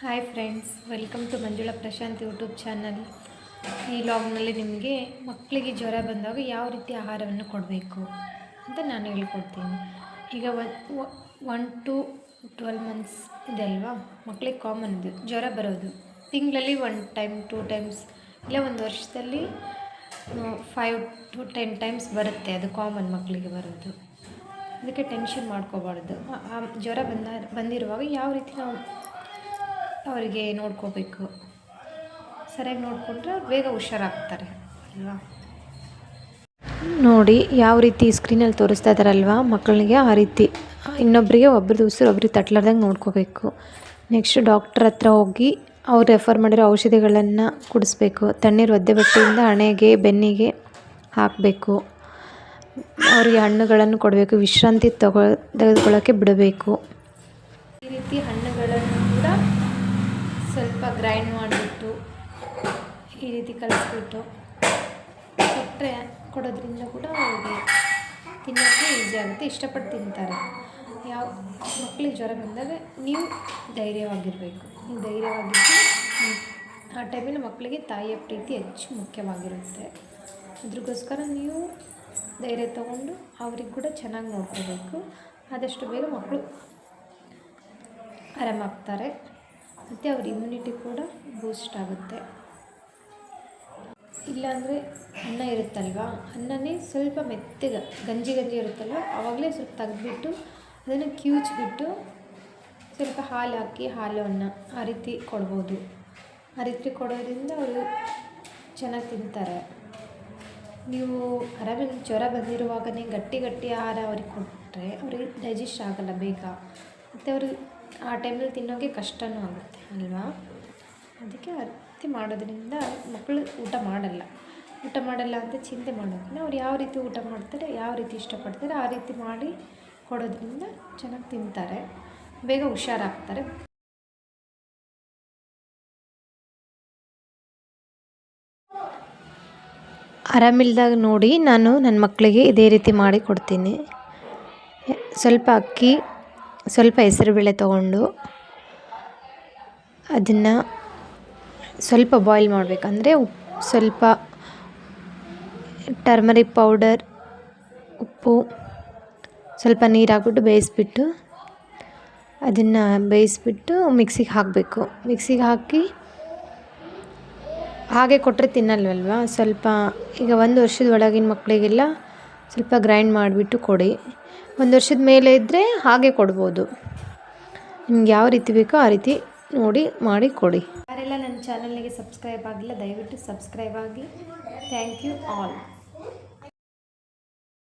Hi friends welcome to Manjula Prashant YouTube channel ಈ ಲಾಗ್ನಲ್ಲಿ ನಿಮಗೆ ಮಕ್ಕಳಿಗೆ ಜ್ವರ ಬಂದಾಗ ಯಾವ ರೀತಿ ಆಹಾರವನ್ನು ಕೊಡಬೇಕು ಅಂತ ನಾನು ಹೇಳ್ಕೊಡ್ತೀನಿ. ಈಗ ಒನ್ ಟು ಟ್ವೆಲ್ ಮಂತ್ಸ್ ಇದೆ ಅಲ್ವಾ? ಮಕ್ಕಳಿಗೆ ಕಾಮನ್ ಇದು, ಜ್ವರ ಬರೋದು. ತಿಂಗಳಲ್ಲಿ ಒನ್ ಟೈಮ್ ಟೂ ಟೈಮ್ಸ್ ಇಲ್ಲ ಒಂದು ವರ್ಷದಲ್ಲಿ ಫೈವ್ ಟು ಟೆನ್ ಟೈಮ್ಸ್ ಬರುತ್ತೆ ಅದು ಕಾಮನ್ ಮಕ್ಕಳಿಗೆ ಬರೋದು. ಅದಕ್ಕೆ ಟೆನ್ಷನ್ ಮಾಡ್ಕೋಬಾರ್ದು. ಜ್ವರ ಬಂದ, ಬಂದಿರುವಾಗ ಯಾವ ರೀತಿ ನಾವು ಅವರಿಗೆ ನೋಡ್ಕೋಬೇಕು. ಸರಿಯಾಗಿ ನೋಡಿಕೊಂಡ್ರೆ ಬೇಗ ಹುಷಾರಾಗ್ತಾರೆ, ಅಲ್ವಾ? ನೋಡಿ, ಯಾವ ರೀತಿ ಸ್ಕ್ರೀನಲ್ಲಿ ತೋರಿಸ್ತಾ ಇದ್ದಾರಲ್ವಾ? ಮಕ್ಕಳಿಗೆ ಆ ರೀತಿ. ಇನ್ನೊಬ್ಬರಿಗೆ ಒಬ್ರದ್ದು ಉಸಿರು ಒಬ್ರಿಗೆ ತಟ್ಲಾರ್ದಂಗೆ ನೋಡ್ಕೋಬೇಕು. ನೆಕ್ಸ್ಟ್ ಡಾಕ್ಟ್ರ್ ಹತ್ರ ಹೋಗಿ ಅವ್ರು ರೆಫರ್ ಮಾಡಿರೋ ಔಷಧಿಗಳನ್ನು ಕುಡಿಸ್ಬೇಕು. ತಣ್ಣೀರು ಒದ್ದೆ ಬಟ್ಟೆಯಿಂದ ಹಣೆಗೆ, ಬೆನ್ನಿಗೆ ಹಾಕಬೇಕು. ಅವರಿಗೆ ಹಣ್ಣುಗಳನ್ನು ಕೊಡಬೇಕು. ವಿಶ್ರಾಂತಿ ತಗೋ, ತೆಗೆದುಕೊಳ್ಳೋಕ್ಕೆ ಬಿಡಬೇಕು. ಈ ರೀತಿ ಹಣ್ಣುಗಳನ್ನು ಕೂಡ ಸ್ವಲ್ಪ ಗ್ರೈಂಡ್ ಮಾಡಿಬಿಟ್ಟು ಈ ರೀತಿ ಕಲಿಸ್ಬಿಟ್ಟು ಕೊಟ್ಟರೆ, ಕೊಡೋದ್ರಿಂದ ಕೂಡ ಅವ್ರಿಗೆ ತಿನ್ನೋಕ್ಕೆ ಈಸಿ ಆಗುತ್ತೆ. ಇಷ್ಟಪಟ್ಟು ತಿಂತಾರೆ. ಯಾವ ಮಕ್ಕಳಿಗೆ ಜ್ವರ ಬಂದಾಗ ನೀವು ಧೈರ್ಯವಾಗಿರಬೇಕು. ನೀವು ಧೈರ್ಯವಾಗಿದ್ದು ಆ ಟೈಮಲ್ಲಿ ಮಕ್ಕಳಿಗೆ ತಾಯಿಯ ಪ್ರೀತಿ ಹೆಚ್ಚು ಮುಖ್ಯವಾಗಿರುತ್ತೆ. ಅದ್ರಗೋಸ್ಕರ ನೀವು ಧೈರ್ಯ ತಗೊಂಡು ಅವ್ರಿಗೆ ಕೂಡ ಚೆನ್ನಾಗಿ ನೋಡ್ಕೋಬೇಕು. ಆದಷ್ಟು ಬೇಗ ಮಕ್ಕಳು ಆರಾಮಾಗ್ತಾರೆ. ಮತ್ತು ಅವ್ರ ಇಮ್ಯುನಿಟಿ ಕೂಡ ಬೂಸ್ಟ್ ಆಗುತ್ತೆ. ಇಲ್ಲಾಂದರೆ ಅನ್ನ ಇರುತ್ತಲ್ವಾ? ಅನ್ನನೇ ಸ್ವಲ್ಪ ಮೆತ್ತಗೆ, ಗಂಜಿ ಗಂಜಿ ಇರುತ್ತಲ್ವ? ಆವಾಗಲೇ ಸ್ವಲ್ಪ ತೆಗೆದ್ಬಿಟ್ಟು ಅದನ್ನು ಕಿವುಚ್ಬಿಟ್ಟು ಸ್ವಲ್ಪ ಹಾಲು ಹಾಕಿ ಹಾಲು ಅನ್ನ ಆ ರೀತಿ ಕೊಡ್ಬೋದು. ಆ ರೀತಿ ಕೊಡೋದ್ರಿಂದ ಅವರು ಚೆನ್ನಾಗಿ ತಿಂತಾರೆ. ನೀವು ಆರಾಮ ಜ್ವರ ಬಂದಿರುವಾಗಲೇ ಗಟ್ಟಿ ಗಟ್ಟಿ ಆಹಾರ ಅವ್ರಿಗೆ ಕೊಟ್ಟರೆ ಅವ್ರಿಗೆ ಡೈಜೆಸ್ಟ್ ಆಗಲ್ಲ ಬೇಗ. ಮತ್ತು ಅವರು ಆ ಟೈಮಲ್ಲಿ ತಿನ್ನೋಕ್ಕೆ ಕಷ್ಟವೂ ಆಗುತ್ತೆ, ಅಲ್ವಾ? ಅದಕ್ಕೆ ಅತ್ತೆ ಮಾಡೋದ್ರಿಂದ ಮಕ್ಕಳು ಊಟ ಮಾಡಲ್ಲ. ಊಟ ಮಾಡಲ್ಲ ಅಂತ ಚಿಂತೆ ಮಾಡೋದನ್ನ ಅವ್ರು ಯಾವ ರೀತಿ ಊಟ ಮಾಡ್ತಾರೆ, ಯಾವ ರೀತಿ ಇಷ್ಟಪಡ್ತಾರೆ, ಆ ರೀತಿ ಮಾಡಿ ಕೊಡೋದ್ರಿಂದ ಚೆನ್ನಾಗಿ ತಿಂತಾರೆ. ಬೇಗ ಹುಷಾರಾಗ್ತಾರೆ. ಆರಾಮಿಲ್ದಾಗ ನೋಡಿ ನಾನು ನನ್ನ ಮಕ್ಕಳಿಗೆ ಇದೇ ರೀತಿ ಮಾಡಿ ಕೊಡ್ತೀನಿ. ಸ್ವಲ್ಪ ಅಕ್ಕಿ ಸ್ವಲ್ಪ ಹೆಸರುಬೇಳೆ ತೊಗೊಂಡು ಅದನ್ನು ಸ್ವಲ್ಪ ಬಾಯ್ಲ್ ಮಾಡಬೇಕಂದ್ರೆ ಉಪ್ಪು ಸ್ವಲ್ಪ ಟರ್ಮರಿಕ್ ಪೌಡರ್, ಉಪ್ಪು, ಸ್ವಲ್ಪ ನೀರು ಹಾಕ್ಬಿಟ್ಟು ಬೇಯಿಸ್ಬಿಟ್ಟು ಅದನ್ನು ಬೇಯಿಸ್ಬಿಟ್ಟು ಮಿಕ್ಸಿಗೆ ಹಾಕಬೇಕು. ಮಿಕ್ಸಿಗೆ ಹಾಕಿ ಹಾಗೆ ಕೊಟ್ಟರೆ ತಿನ್ನಲ್ವಲ್ವ? ಸ್ವಲ್ಪ ಈಗ ಒಂದು ವರ್ಷದ ಒಳಗಿನ ಮಕ್ಕಳಿಗೆಲ್ಲ ಸ್ವಲ್ಪ ಗ್ರೈಂಡ್ ಮಾಡಿಬಿಟ್ಟು ಕೊಡಿ. ಒಂದು ವರ್ಷದ ಮೇಲೆ ಇದ್ದರೆ ಹಾಗೆ ಕೊಡ್ಬೋದು. ನಿಮ್ಗೆ ಯಾವ ರೀತಿ ಬೇಕೋ ಆ ರೀತಿ ನೋಡಿ, ಮಾಡಿ ಕೊಡಿ. ಯಾರೆಲ್ಲ ನನ್ನ ಚಾನಲ್ಗೆ ಸಬ್ಸ್ಕ್ರೈಬ್ ಆಗಿಲ್ಲ, ದಯವಿಟ್ಟು ಸಬ್ಸ್ಕ್ರೈಬ್ ಆಗಿ ಥ್ಯಾಂಕ್ ಯು ಆಲ್.